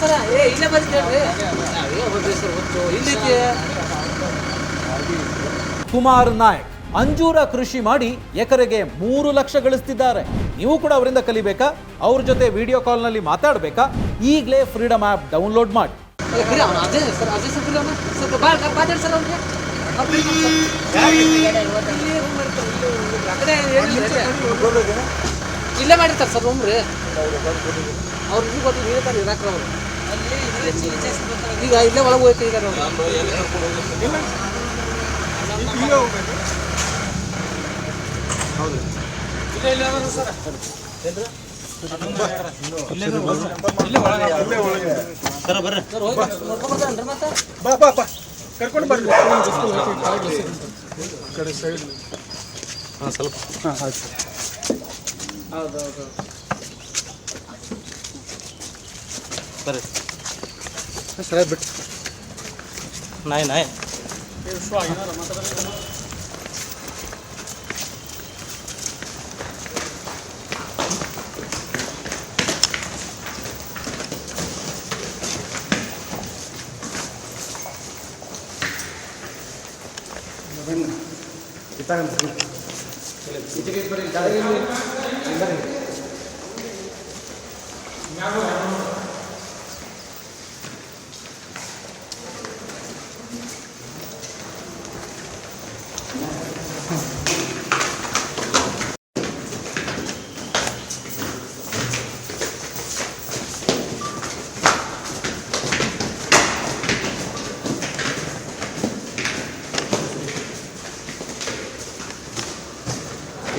ಸರ ಏ ಇಲ್ಲೇ ಬರ್ತೀವಿ ಹೇಳ್ರಿ ಏ ಹೋಗ್ರಿ ಸರ್ ಗೊತ್ತು ಇಲ್ಲಿಕ್ಕೆ ಕುಮಾರ್ ನಾಯಕ್ ಅಂಜೂರ ಕೃಷಿ ಮಾಡಿ ಎಕರೆಗೆ ಮೂರು ಲಕ್ಷ ಗಳಿಸ್ತಿದ್ದಾರೆ. ನೀವು ಕೂಡ ಅವರಿಂದ ಕಲಿಬೇಕಾ? ಅವ್ರ ಜೊತೆ ವಿಡಿಯೋ ಕಾಲ್ನಲ್ಲಿ ಮಾತಾಡಬೇಕಾ? ಈಗಲೇ ಫ್ರೀಡಮ್ ಆ್ಯಪ್ ಡೌನ್ಲೋಡ್ ಮಾಡಿ. ಸರ್ ಅದೇ ಸರ್ ಬಿಡಿ ಅವ್ನು ಸ್ವಲ್ಪ ಬಾ ಮಾತಾಡಿ ಸರ್ ಅವ್ನಿಗೆ ಇಲ್ಲೇ ಮಾಡಿರ್ತಾರೆ ಸರ್ ರೂಮ್ ರೀ ಅವ್ರು ಇದು ಗೊತ್ತು ನೀರೇ ತಾರೆ ಇರಾಕ್ರ ಅವರು. ಈಗ ಇಲ್ಲೇ ಒಳಗೆ ಹೋಯ್ತು ಈಗ ಬಾ ಕರ್ಕೊಂಡು ಬರ್ರಿ. ಕಡೆ ಸೈಡ್ ಹಾಂ ಸ್ವಲ್ಪ. ಹಾಂ ಆಯ್ತು ಸರ್. ಹೌದು ಹೌದು ಬರ್ರಿ ಸರಿ ಬಿಟ್ಟು ನಾಯಿ ನಾಯಿ. Excelente. Y el cable. Venga, venga.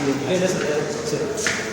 You can just that's it.